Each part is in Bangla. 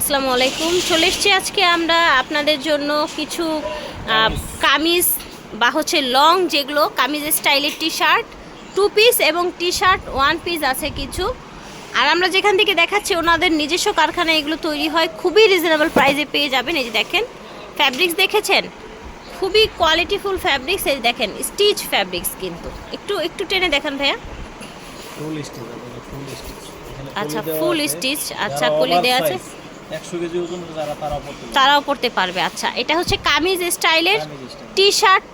আসসালামু আলাইকুম। চলে এসছি আজকে আমরা আপনাদের জন্য কিছু কামিজ। বা হচ্ছে লং যেগুলো কামিজ স্টাইলের টি শার্ট টু পিস এবং টি শার্ট ওয়ান পিস আছে কিছু। আর আমরা যেখান থেকে দেখাচ্ছি ওনাদের নিজস্ব কারখানায় এগুলো তৈরি হয় খুবই রিজনেবল প্রাইসে পেয়ে যাবেন। এই যে দেখেন ফ্যাব্রিক্স দেখেছেন? খুবই কোয়ালিটিফুল ফ্যাব্রিক্স এই যে দেখেন স্টিচ ফ্যাব্রিক্স কিন্তু। একটু একটু টেনে দেখান ভাইয়া। আচ্ছা ফুল স্টিচ আচ্ছা, আচ্ছা, কলি দেওয়া আছে। একশো কেজি ওজন যারা তারা পড়তে তারাও পড়তে পারবে আচ্ছা। এটা হচ্ছে কামিজ স্টাইলের টি শার্ট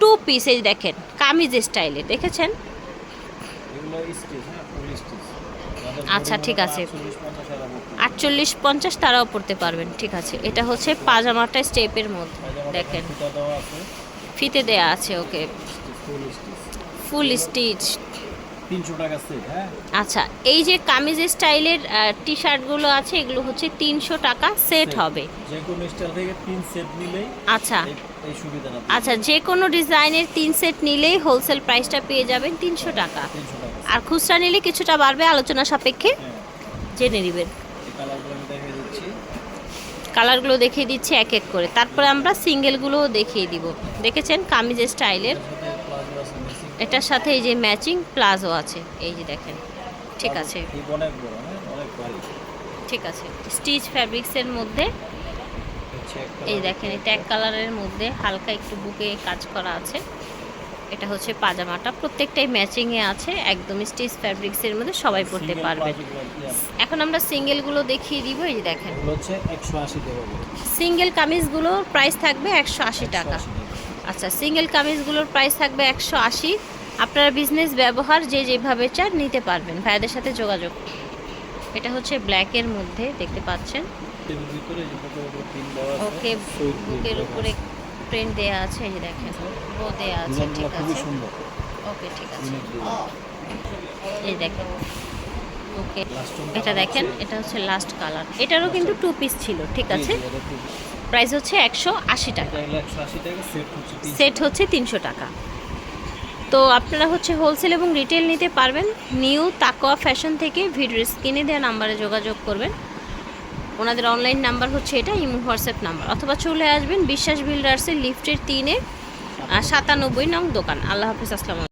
টু পিস এই দেখেন কামিজ স্টাইলের দেখেছেন? হ্যাঁ আচ্ছা, ঠিক আছে। আটচল্লিশ পঞ্চাশ তারাও পড়তে পারবেন ঠিক আছে। এটা হচ্ছে পাজামাটা স্টেপের মধ্যে দেখেন। ফিতে দেয়া আছে ওকে। ফুল স্টিচ ফুল স্টিচ তিনশো টাকা সেট হ্যাঁ? আচ্ছা এই যে কামিজ স্টাইলের টি শার্টগুলো আছে এগুলো হচ্ছে তিনশো টাকা সেট হবে। যে কোনো স্টাইল থেকে তিন সেট নিলেই আচ্ছা। এই- সুবিধাটা আচ্ছা যে কোনো ডিজাইনের তিন সেট নিলেই হোলসেল প্রাইসটা পেয়ে যাবেন তিনশো টাকা। তিনশো টাকা আর খুচরা নিলে কিছুটা বাড়বে আলোচনা সাপেক্ষে হ্যাঁ। জেনে নেবেন। কালারগুলো দেখিয়ে দিচ্ছি। এক এক করে। তারপরে আমরা সিঙ্গেলগুলোও দেখিয়ে দিব। দেখেছেন কামিজ স্টাইলের এটার সাথে প্লাজো আছে মিসিং এটার সাথে এই যে ম্যাচিং প্লাজো আছে এই যে দেখেন ঠিক আছে। অনেক বড় হ্যাঁ? ঠিক আছে স্টিচ ফ্যাব্রিক্সের মধ্যে এই দেখেন এটা এক কালারের মধ্যে হালকা একটু বুকে কাজ করা আছে। এটা হচ্ছে পাজামাটা প্রত্যেকটাই ম্যাচিংয়ে আছে একদম স্টিচ ফ্যাব্রিক্সের মধ্যে সবাই পরতে single পারবে আছে? এখন আমরা সিঙ্গেলগুলো দেখিয়ে দিব এই যে দেখেন। সিঙ্গেল কামিজগুলোর প্রাইস থাকবে একশো আশি টাকা। আচ্ছা সিঙ্গেল কামিজগুলোর প্রাইস থাকবে একশো আশি। আপনারা বিজনেস ব্যবহার যে যেভাবে চান নিতে পারবেন। ভাইয়াদের সাথে যোগাযোগ। এটা হচ্ছে ব্ল্যাকের মধ্যে দেখতে পাচ্ছেন। দেওয়া ওকে বুকের দেওয়া উপরে। প্রিন্ট দেয়া আছে এই দেখেন বো দেয়া আছে ঠিক আছে। ওকে ঠিক আছে। এই দেখেন। ওকে এটা দেখেন এটা হচ্ছে লাস্ট কালার এটারও কিন্তু টু পিস ছিল ঠিক আছে? প্রাইস হচ্ছে একশো আশি টাকা। এটা হলো 180 টাকা, set হচ্ছে 300 সেট হচ্ছে তিনশো টাকা। তো আপনারা হচ্ছে হোলসেল এবং রিটেল নিতে পারবেন। নিউ তাকোয়া ফ্যাশন থেকে ভিডিও স্ক্রিনে দেওয়া নাম্বারে যোগাযোগ করবেন। ওনাদের অনলাইন নাম্বার হচ্ছে এটা ইমো হোয়াটসঅ্যাপ নাম্বার অথবা চলে আসবেন বিশ্বাস বিল্ডার্সের লিফটের তিনে সাতানব্বই নং দোকান। আল্লাহ হাফিজ আসসালাম